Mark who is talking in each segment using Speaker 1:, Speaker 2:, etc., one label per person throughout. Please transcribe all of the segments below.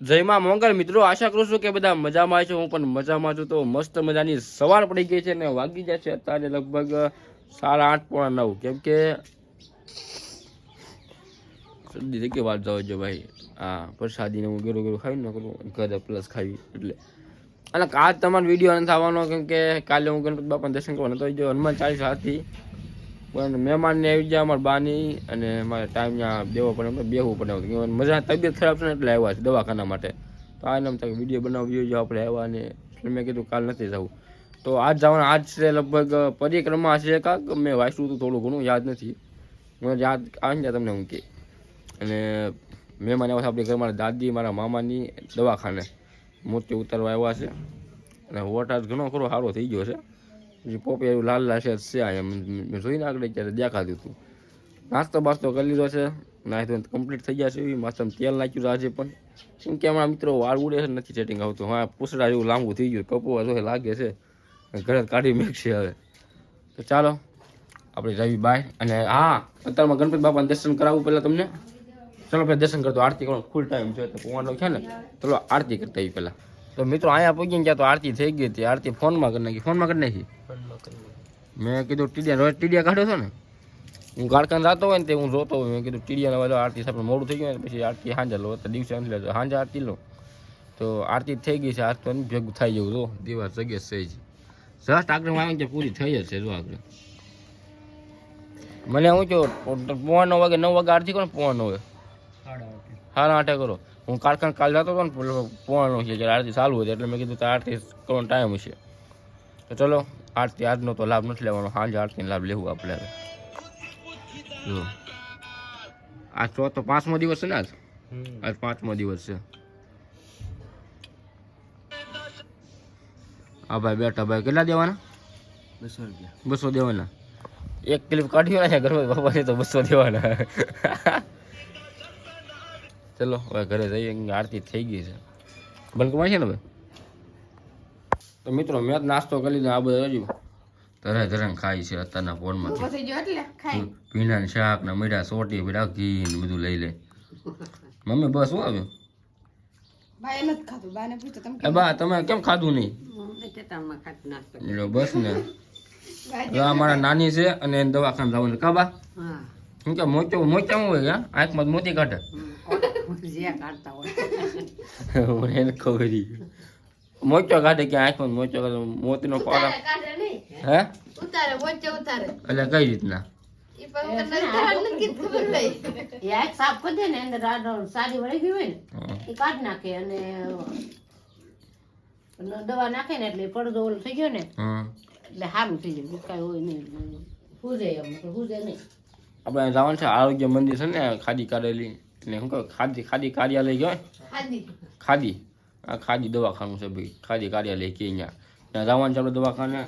Speaker 1: જય માં મંગળ મિત્રો, આશા કરું છું કે બધા મજામાં છે હું પણ મજામાં છું. તો મસ્ત મજાની સવાર પડી ગઈ છે ને વાગી જાય છે અત્યારે લગભગ સાડા આઠ પોણા નવ. કેમ કે શરદી વાત જાવ જો ભાઈ. હા, પ્રસાદીને હું ગેરું ગેરું ખાવી ન કરું ઘરે પ્લસ ખાવી એટલે અને કાલ તમારો વીડિયો નથી આવવાનો, કેમ કે કાલે હું ગણપતિ બાપાને દર્શન કરવા નતો હનુમાન ચાલીસ હતી. પણ મહેમાનને આવી ગયા, અમારા બાની અને મારે ટાઈમ ત્યાં દેવો પડે બેહવું પડે મજા તબિયત ખરાબ છે ને એટલે આવ્યા છે દવાખાના માટે. તો આ એમ થાય વીડિયો બનાવી જોઈએ આપણે આવ્યા ને. એટલે મેં કીધું કાલ નથી જવું. તો આજ જવાનું, આજ છે લગભગ પરિક્રમા છે કાંક. મેં વાંચ્યું હતું થોડું ઘણું, યાદ નથી. મને યાદ આવીને તમને હું કે. અને મહેમાન આવ્યા છે આપણે ઘર મારા દાદી, મારા મામાની દવાખાને. મોતી ઉતારવા આવ્યા છે. અને વોટાજ ઘણો ખરો સારો થઈ ગયો છે. પોપે એવું લાલ લાશે છે આ એમ. મેં જોઈને આગળ ત્યારે દેખાતું હતું. નાસ્તો બાસ્તો કરી લીધો છે. નાસ્તો કમ્પ્લીટ થઈ ગયા છે એવી. માથામાં તેલ નાખ્યું આજે પણ. કેમ કે હમણાં મિત્રો વાળ ઉડે છે નથી સેટિંગ આવતું. હા, પૂછડા જેવું લાંબુ થઈ ગયું. કપવા જો લાગે છે. ઘરે કાઢી મેકશે હવે. તો ચાલો, આપણે રવિ બાય. અને હા, અત્યારમાં ગણપતિ બાપાને દર્શન કરાવવું પહેલાં તમને. ચલો પહેલાં દર્શન કરતો આરતી કરવાનો ફૂલ ટાઈમ છે. તો પોવાનો છે ને? ચલો, આરતી કરતા આવી પહેલાં. તો મિત્રો અહીંયા પૂગીને ગયા તો આરતી થઈ ગઈ હતી. આરતી ફોનમાં કરી નાખી. ફોનમાં કરી નાખી? મેં કીધું ટીડિયા રોજ ટીડિયા કાઢ્યો છો ને? હું ગાળકાન જતો હોય ને તે હું જોતો હોય. મેં કીધું ટીડિયાના વાજો આરતી સાહેબ મોડું થઈ ગયું ને પછી આરતી સાંજે લો. તો દિવસે અંત લેતો સાંજે આરતી લો. તો આરતી થઈ ગઈ છે. આજ તો ભેગું થઈ જવું જો દિવસ જગે છે જ. જસ્ટ આગળ આવે છે પૂરી થઈ જશે જો આગળ. મને હું જો પોવા નવ વાગે નવ વાગે આરતી કરો પોવા નવે. સાડા આઠે કરો. હું કારખાને કાલ જતો હતો ને પોવાનો છે જ્યારે આરતી ચાલુ હતી એટલે મેં કીધું તો આરતી કરવાનો ટાઈમ હશે? તો ચલો આરતી આજનો તો લાભ નથી લેવાનો સાંજે આરતીનો લાભ લેવું આપણે હવે. જો. આ ચોથો પાંચમો દિવસ છે ને આજ? આજ પાંચમો દિવસ છે. હા ભાઈ બેઠા ભાઈ કેટલા દેવાના?
Speaker 2: બસો રૂપિયા.
Speaker 1: બસો દેવાના. એક ક્લિપ કાઢ્યો ને ગણપતિ બાપાની તો બસો દેવાના. ચલો હવે ઘરે જઈએ કેમ આરતી થઈ ગઈ છે. બંકમાં છે ને ભાઈ તો મિત્રો મેં જ નાસ્તો કરી લીધો આ બધું હજુ. ધરે ધરે ખાય છે અત્યારના ફોનમાં
Speaker 3: થઈ ગયો એટલે ખાઈ
Speaker 1: ભીંડા શાક ને મીઠા સોટી ભીડા ઘી ને બધું લઈ લે. મમ્મી બસ શું આવ્યું? બા તમે કેમ ખાધું? નહીં? બસ ને. હવે આ મારા નાની છે અને દવાખાને જવાનું કાબા કે મોચો મોચા હોય આંખમાં મોતી કાઢે. એને મોચો કાઢે કે આંખમાં મોચો કાઢે મોતીનો પાડા હે
Speaker 3: ઉતારે વચ્ચે ઉતારે
Speaker 1: એટલે કઈ રીતના
Speaker 3: ઈ પણ હું તને નથી કીધું ખબર નહીં
Speaker 4: એક સાફ કરી દે ને અંદર સારી વળી ગઈ હોય ને એ કાઢી નાખે અને દવા નાખે ને એટલે પડદો ઓલો થઈ ગયો ને એટલે સારું થઈ જાય કાંઈ હોય નહીં હુજે એમ તો હુજે નહીં
Speaker 1: આપણે જવાનું છે આરોગ્ય મંદિર છે ને ખાદી કાઢેલી ને શું કહ્યું ખાદી ખાદી કાર્યાલય કહેવાય ખાદી. આ ખાદી દવાખાનું છે ભાઈ. ખાદી કાર્યાલય કે અહીંયા. ત્યાં જવાનું છે આપણે દવાખાને?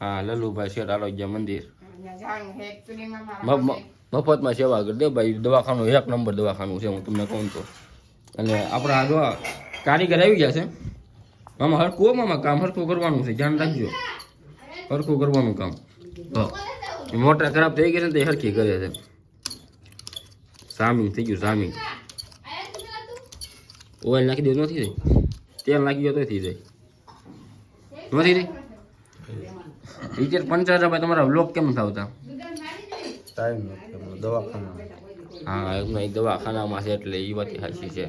Speaker 1: હા લલ્લુભાઈ શેઠ આરોગ્ય મંદિર. મફતમાં સેવા કરી દે ભાઈ. દવાખાનું એક નંબર દવાખાનું છે હું તમને કહું તો. અને આપણા આ જો કારીગર આવી ગયા છે. મામા હરખું મામા કામ હરખું કરવાનું છે. ધ્યાન રાખજો. હરખું કરવાનું કામ. મોટા ખરાબ થઈ ગઈ છે ને તો હરખી કરે છે. સામિંગ થઈ ગયું સામિંગ ઓઇલ નાખી દે નથી થઈ. તેલ નાખી દો તો થઈ જાય. નથી થઈ? ટીચર પંચાયત ભાઈ તમારા લોક કેમ થાવતા
Speaker 2: ટાઈમ દવાખાના
Speaker 1: હા એમનો દવાખાનામાં છે એટલે એ વાત સાચી છે.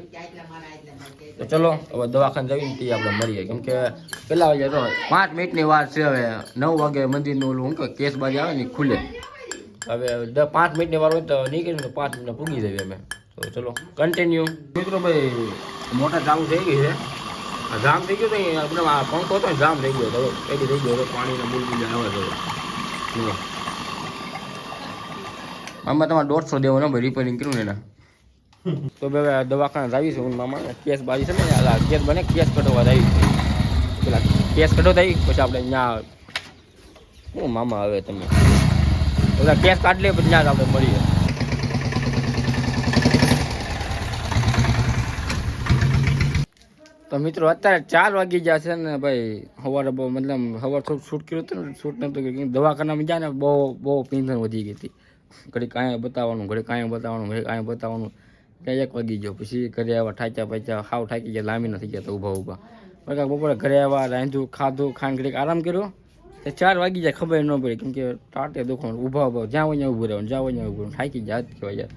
Speaker 1: તો ચલો હવે દવાખાને જઈને તે આપણે મળીએ. કેમ કે પેલા વાગે તો પાંચ મિનિટની વાર છે હવે નવ વાગે મંદિરનું ઓલું કેસ બાજી આવે ને ખુલે. હવે પાંચ મિનિટની વાર હોય તો નીકળી તો પાંચ મિનિટ પૂગી જઈએ અમે. તો ચલો કન્ટિન્યુ મિત્રો ભાઈ મોટા ચાલુ થઈ ગઈ છે. જામ થઈ ગયો નહીં આપણે આ પંખો હતો ને જામ થઈ ગયો. ચલો એડી થઈ ગયો. પાણીને બુલબુલ આવે જુઓ આમાં તમારે દોઢસો દેવો ને ભાઈ રિપેરિંગ કર્યું ને એના. તો બે દવાખાને આવીશું હું મામા કેસ બાજી છે ને કેસ બને કેસ કઢાવવા આવી પેલા કેસ કટો થઈ પછી આપણે ત્યાં શું મામા આવે તમે બધા કેસ કાઢ લે, પછી ત્યાં આપણે મળીએ. તો મિત્રો, અત્યારે ચાર વાગી ગયા છે ને ભાઈ, સવારે બહુ મતલબ સવાર થોડું શૂટ કર્યું હતું ને શૂટ નહોતું કર્યું. દવાખાનામાં ગયા ને, બહુ બહુ પીંધણ વધી ગઈ હતી. ઘડી કાંઈ બતાવવાનું ઘડી કાંઈ બતાવવાનું ઘડી કાંઈ બતાવવાનું. ત્યાં એક વાગી ગયો. પછી ઘરે આવ્યા ઠાચ્યા પાચ્યા હાવ થાકી ગયા, લાંબી નથી ગયા તો ઊભા ઊભા. બરાબર બપોરે ઘરે આવ્યા રાંધ્યું, ખાધું ખાંડ ઘડીક આરામ કર્યો. તો ચાર વાગી જાય, ખબર ન પડે. કેમ કે ટાટે દુખવાનું, ઊભા ઊભા, જ્યાં હોય ત્યાં ઊભું રહેવાનું, જ્યાં હોય ત્યાં ઊભું થાકી જાય જ કહેવાય યાર.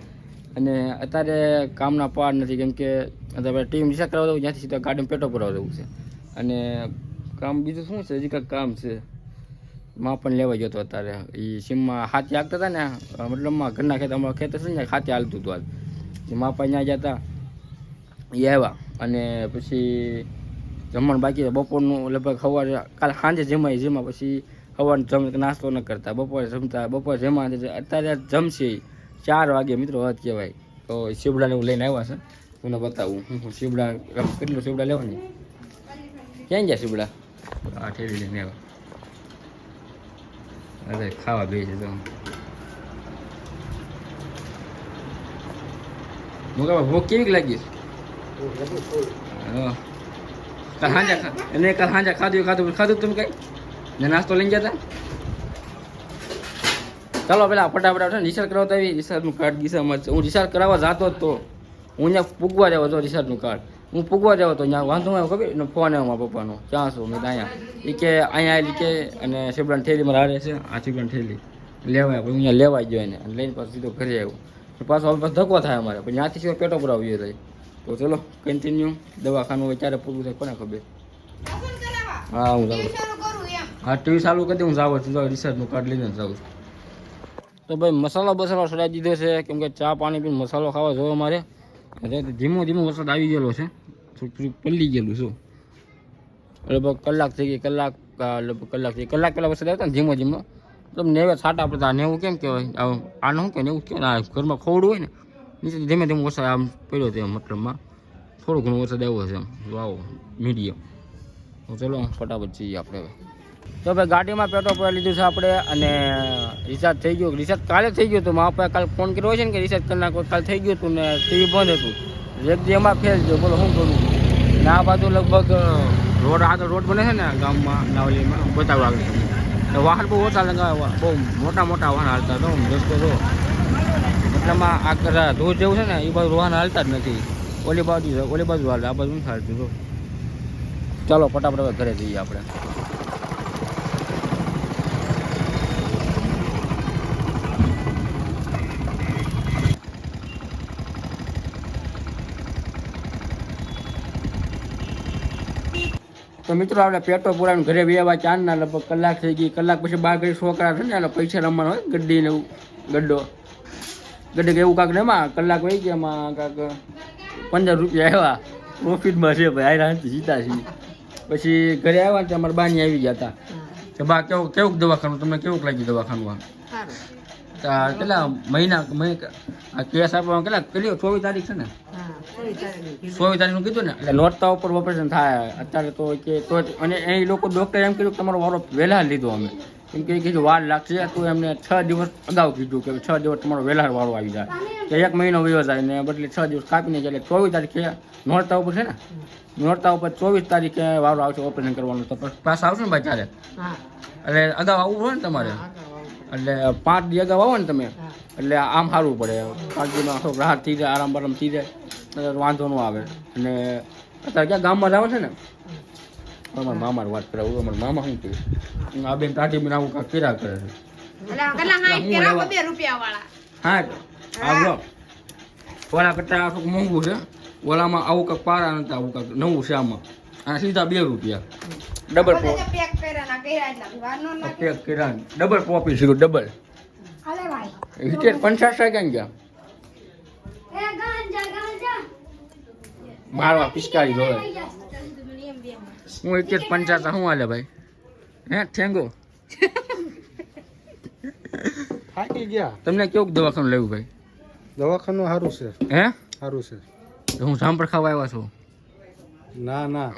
Speaker 1: અને અત્યારે કામના પાર નથી, કેમ કે અત્યારે ટીમ રિસા કરાવવા દઉં જ્યાંથી સીધા ગાડીમાં પેટો ભરાવા જવું છે. અને કામ બીજું શું છે? હજી કાંઈક કામ છે? માં પણ લેવા ગયો હતો અત્યારે. એ સીમમાં હાથી આગતા હતા ને મતલબમાં ઘરના ખેતર અમારા ખેતર છે ને હાથી હાલતું હતું હાલ. એ માપા ત્યાં હતા, એ આવ્યા. અને પછી જમવાનું બાકી તો બપોરનું લગભગ સવારે કાલે સાંજે જમાય જેમાં પછી સવારનું જમ નાસ્તો ન કરતા. બપોરે જમતા બપોરે જમા અત્યારે જમશે. ચાર વાગે મિત્રો વાત કહેવાય. તો શિવડાને હું લઈને આવ્યા છે. તમને બતાવું. હું શીબડા કેટલું શિવડા લેવાની? ક્યાં ગયા શિવડા? આ ઠેરી લઈને આવ્યા. અરે ખાવા બે છે તો મુકા ભૂખ કેવી લાગી હા. કાલ ખા- એને કાલ સાંજે ખાધું ખાધું ખાધું તમે કઈ ને નાસ્તો લઈને હતા ચાલો પેલા ફટાફટ ને રિસર્ચ કરાવતા આવી રિસર્ચનું કાર્ડ છે. હું રિસર્ચ કરાવવા જતો હતો હું ત્યાં પૂગવા જાવ તો રિસર્ચનું કાર્ડ હું પૂગવા જાવ તો ત્યાં વાંધો આવ્યો ખબર? ને ફોન આવ્યો મારા પપ્પાનો. ક્યાં છું? મેં અહીંયા. એ કે અહીંયા આવેલી કે, અને શિબડાની થેલી મારા હારે છે, આ શિબડાની થેલી. લેવાય પછી અહીંયા લેવાય ગયો એને લઈને પાછું સીધો ઘરે આવ્યો. પાછો હવે પાછો ધક્કો થાય અમારે. પછી ત્યાંથી સીધો પેટો પર આવ્યો થાય તો ચલો કન્ટિન્યુ દવાખાનું ક્યારે પૂરું થાય કોને ખબર? હા, હું જાઉં. હા, ટીવી ચાલુ કરી હું જાઉં. છું રિસર્ચનું કાર્ડ લઈને જાઉં. છું તો ભાઈ, મસાલો બસાલો ચડાવી દીધો છે. કેમ કે ચા, પાણી પીને મસાલો ખાવા જોયો મારે. ધીમો ધીમો વરસાદ આવી ગયેલો છે. થોડું પલ્લી ગયેલું શું લગભગ કલાક થઈ ગઈ, કલાક લગભગ કલાક થઈ. કલાક પહેલાં વરસાદ આવતો ને ધીમો ધીમો. તો નેવે છાટા પડતા. નેવું કેમ કહેવાય? આનું શું કે નેવું કે આ ઘરમાં ખવડું હોય ને નીચે ધીમે ધીમે વરસાદ આમ પડ્યો છે મતલબમાં થોડો ઘણો વરસાદ આવ્યો છે એમ વાવ, મીડિયમ. તો ચલો, ફટાફટ જઈએ આપણે તો ભાઈ, ગાડીમાં પેટ્રોલ પૂરા લીધું છે આપણે અને રિચાર્જ થઈ ગયું. રિચાર્જ કાલે થઈ ગયું હતું. મારા પાસે કાલે ફોન કર્યો છે ને કે રિચાર્જ કરી નાખો. કાલે થઈ ગયું હતું ને ટીવી બંધ હતું. એક એમાં ફેલ ગયો બોલો, શું કરું? ને આ બાજુ લગભગ રોડ આગળ રોડ બને છે ને ગામમાં, નાવલીમાં. બતાવવા આગળ તો વાહન બહુ ઓછા બહુ મોટા મોટા વાહન હાલતા હતો. રસ્તો તો મતલબમાં આગળ ધોધ જેવું છે ને, એ બાજુ વાહન હાલતા જ નથી. ઓલી બાજુ ઓલી બાજુ હાલે, આ બાજુ નથી હાલતું ચાલો, ફટાફટ ઘરે જઈએ આપણે. તો મિત્રો, આપણે પેટો પુરાણ ઘરે વ્યવા ચાંદના લગભગ કલાક થઈ ગઈ. કલાક પછી બાર ઘડી છોકરા છે ને એટલે પૈસા રમવાના હોય, ગડ્ડી ને એવું એટલે કે એવું કાંક ને એમાં કલાક વહી ગયા એમાં કાક પંદર રૂપિયા આવ્યા. પ્રોફિટમાં છે ભાઈ આરામથી જીતા છે. પછી ઘરે આવ્યા ત્યાં અમારા બાની આવી ગયા હતા. કે બા કેવું કેવું દવાખાનું? તમને કેવું લાગ્યું દવાખાનું આ? કેટલા મહિના આ કેસ આપવા કેટલા? કેટલી ચોવીસ તારીખ છે ને? ચોવીસ તારીખનું કીધું ને? એટલે લોટતા ઉપર ઓપરેશન થાય. અત્યારે તો કે તો અને એ લોકો ડૉક્ટરે એમ કીધું કે તમારો વારો વહેલા લીધો અમે. કેમ કે કીધું વાર લાગશે તો એમને છ દિવસ અગાઉ કીધું કે છ દિવસ તમારો વહેલા વાળો આવી જાય. કે એક મહિનો વયો જાય ને બદલે છ દિવસ કાપીને એટલે ચોવીસ તારીખે નોરતા ઉપર છે ને? નોરતા ઉપર ચોવીસ તારીખે વારો આવશે ઓપરેશન કરવાનું. તો પાસ આવશે ને ભાઈ ત્યારે એટલે અગાઉ આવવું હોય ને તમારે? એટલે પાંચ દી અગાઉ આવો ને તમે? એટલે આમ સારું પડે. પાંચ દીમાં થોડુંક રાહત થઈ જાય આરામ બરામ થઈ જાય વાંધો ન આવે. અને અત્યારે ક્યાં ગામમાં જાવ છે ને? અમારા મામા વાત કરે અમારા મામા શું થયું આ બેન ટાટી બેન આવું કાક કર્યા કરે હા આ લો ઓલા કરતા આ મોંઘું છે. ઓલામાં આવું કાક પારા નથી આવું કાક નવું છે આમાં. આ સીધા બે રૂપિયા. ડબલ
Speaker 3: પેક કર્યા
Speaker 1: ડબલ પોપી છે ડબલ હિતેર પંચાસ ટકા ગયા? મારવા પિસ્કારી જોવે. હું એક એક પંચાસા શું હાલે ભાઈ. હે ઠેંગો.
Speaker 2: થાકી ગયા.
Speaker 1: તમને કેવું દવાખાનું લેવું ભાઈ?
Speaker 2: દવાખાનું સારું છે.
Speaker 1: હે?
Speaker 2: સારું છે.
Speaker 1: હું જામફળ ખાવા આવ્યા છું.
Speaker 2: ના ના.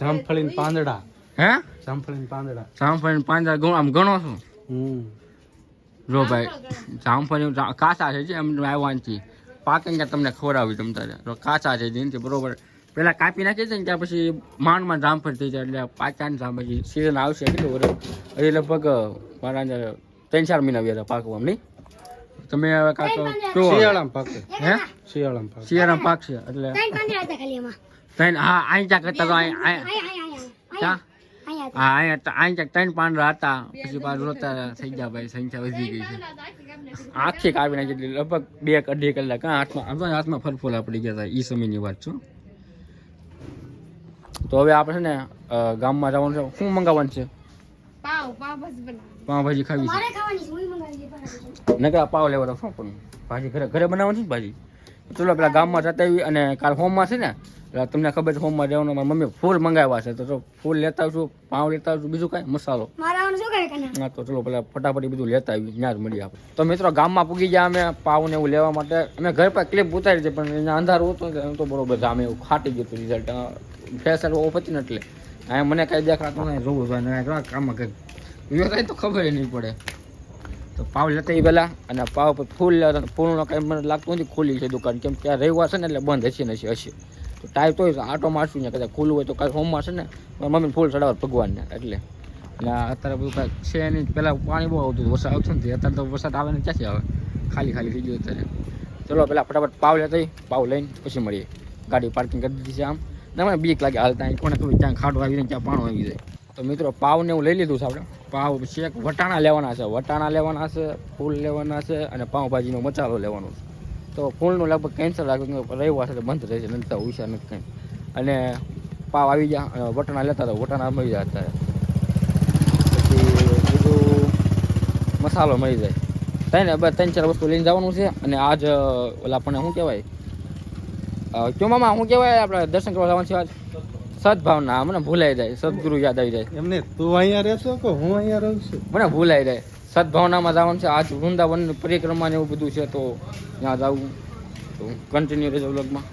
Speaker 2: જામફળીને પાંદડા.
Speaker 1: હે?
Speaker 2: જામફળીને પાંદડા.
Speaker 1: જામફળ પાંદડા ગણો આમ ગણો છું?
Speaker 2: હમ.
Speaker 1: જો ભાઈ જામફળી કાચા છે જે એમ આવ્યા નથી. પાકે ત્યાં તમને ખવડાવી તમ તારે. કાચા છે જેનથી બરોબર પેલા કાપી નાખી છે ને ત્યાં પછી માંડમાં જામફળ થઈ જાય એટલે પાકા ને જામ પછી સિઝન આવશે કેટલું વર્ષ હજી લગભગ મારા અંદર ત્રણ ચાર મહિના વ્યા પાકવા નહીં? તમે હવે કાંક કહો
Speaker 2: શિયાળામાં પાકે
Speaker 1: હે?
Speaker 2: શિયાળામાં પાક
Speaker 1: શિયાળામાં પાક છે એટલે ત્રણ હા અહીં ચા કરતા તો ચા હા અહીંયા અહીં ક્યાંક ત્રણ પાંદડા હતા. પછી પાછું રોતા થઈ ગયા ભાઈ સંખ્યા વધી ગઈ છે. આખી કાપી નાખી એટલે લગભગ બે કે અઢી કલાક હાથમાં હાથમાં ફરફોલા પડી ગયા હતા એ સમયની વાત છું તો હવે આપણે છે ને ગામમાં જવાનું છે. શું મંગાવવાનું છે?
Speaker 3: પાવ પાવ
Speaker 1: પાવભાજી ખાવી છે. નકરા પાવ લેવા શું પણ ભાજી ઘરે ઘરે બનાવવાની છે ભાજી? ચલો પેલા ગામમાં જતા આવી અને કાલ હોમમાં છે ને એટલે તમને ખબર છે હોમમાં જવાનું મારી મમ્મી ફૂલ મંગાવ્યા છે. તો ફૂલ લેતા આવશું પાવ લેતા આવશું બીજું કાંઈ? મસાલો. હા તો ચલો પેલા ફટાફટ બધું લેતા આવી ત્યાં જ મળી આપણે. તો મિત્રો ગામમાં પૂગી ગયા અમે પાવ ને એવું લેવા માટે. અમે ઘર પર ક્લિપ ઉતારી છે પણ એના અંધારું હતું તો બરોબર જામે એવું ખાટી ગયું હતું રિઝલ્ટ ફેસર ઓફ હતી ને એટલે. આ મને કાંઈ દેખાતું નહીં જોવું જોઈએ નહીં કામમાં કંઈક કાંઈ તો ખબર નહીં પડે. તો પાવ લેતા પહેલાં અને પાવ પર ફૂલ. ફૂલનો કાંઈ મને લાગતું નથી ખુલ્લી છે દુકાન. કેમ કે આ રવિવાર છે ને એટલે બંધ હશે ને હશે હશે. તો ટાઈપ તો આટો મારશું ને કદાચ ખુલ્લું હોય તો કાંઈ હોમ છે ને મમ્મી ફૂલ ચડાવવા ભગવાનને, એટલે. એટલે અત્યારે બધું કાંઈક છે નહીં. પહેલાં પાણી બહુ આવતું વરસાદ આવતો નથી. અત્યારે તો વરસાદ આવે ને ક્યાંથી આવે? ખાલી ખાલી થઈ ગયું અત્યારે. ચલો, પહેલાં ફટાફટ પાવ લેતા પાવ લઈને પછી મળીએ. ગાડી પાર્કિંગ કરી દીધી છે આમ. મને બીક લાગે. હાલતા અહીં કોને ખબર ત્યાં ખાડો આવી જાય ત્યાં પાણો આવી જાય. તો મિત્રો પાવને એવું લઈ લીધું છે આપણે. પાવ શેક વટાણા લેવાના છે. વટાણા લેવાના છે, ફૂલ લેવાના છે અને પાઉંભાજીનો મસાલો લેવાનો છે. તો ફૂલનું લગભગ કેન્સલ રાખ્યું રવિવાર છે એટલે બંધ રહેશે નથી તો હોશિયાર નથી કંઈ. અને પાવ આવી ગયા અને વટાણા લેતા હતા, વટાણા મળી જાય અત્યારે. પછી બીજું મસાલો મળી જાય. ત્રણ ત્રણ ચાર વસ્તુ લઈને જવાનું છે અને આજ, ઓલા આપણને શું કહેવાય? કયો મામા હું કહેવાય આપણે દર્શન કરવા જવાનું છે આજ? સદભાવના મને ભૂલાઈ જાય સદગુરુ યાદ આવી જાય.
Speaker 2: એમને તું અહીંયા રહેશો કે હું અહીંયા રહું છું?
Speaker 1: મને ભૂલાઈ જાય. સદભાવનામાં જવાનું છે. આજ વૃંદાવન પરિક્રમા ને એવું બધું છે તો ત્યાં જવું તો કન્ટિન્યુ રહેજો વ્લોગમાં.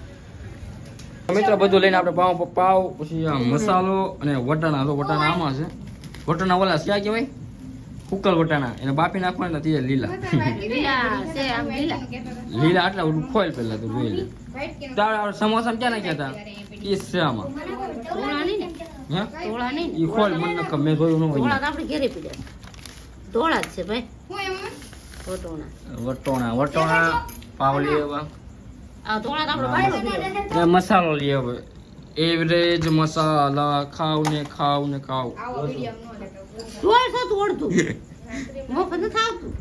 Speaker 1: મિત્રો બધું લઈને આપણે પાવ પાવ પછી મસાલો અને વટાણા. તો વટાણા આમાં છે. વટાણા ઓલા શ્યા કહેવાય? કુકલ વટાણા. એને બાપી નાખવાના તે લીલા.
Speaker 4: લીલા આટલા લીલા
Speaker 1: ખોલ પેલા તો જોઈ લે. તારે સમોસા ક્યાં નાખ્યા હતા એ
Speaker 4: ને
Speaker 1: એ ખોલ, મને નકર મેં જોયું ન
Speaker 4: આપણે ઘેરે પીડ્યા ધોળા છે ભાઈ વટોણા
Speaker 1: વટોણા પાવ લઈ મસાલો લઈ આવે એવરેજ મસાલા ખાવ ને ખાવ ને ખાવ.
Speaker 4: તું અડધું મફત નથી આવતું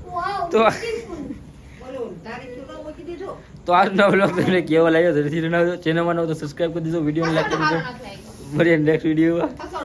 Speaker 1: તો તો આજનો બ્લોગ તમને કેવો લાગ્યો? ધીરે ધીરે ચેનલમાં નવો તો સબસ્ક્રાઈબ કરી દીધો વીડિયો લાઈક કરી દીધો મળીએ નેક્સ્ટ વીડિયો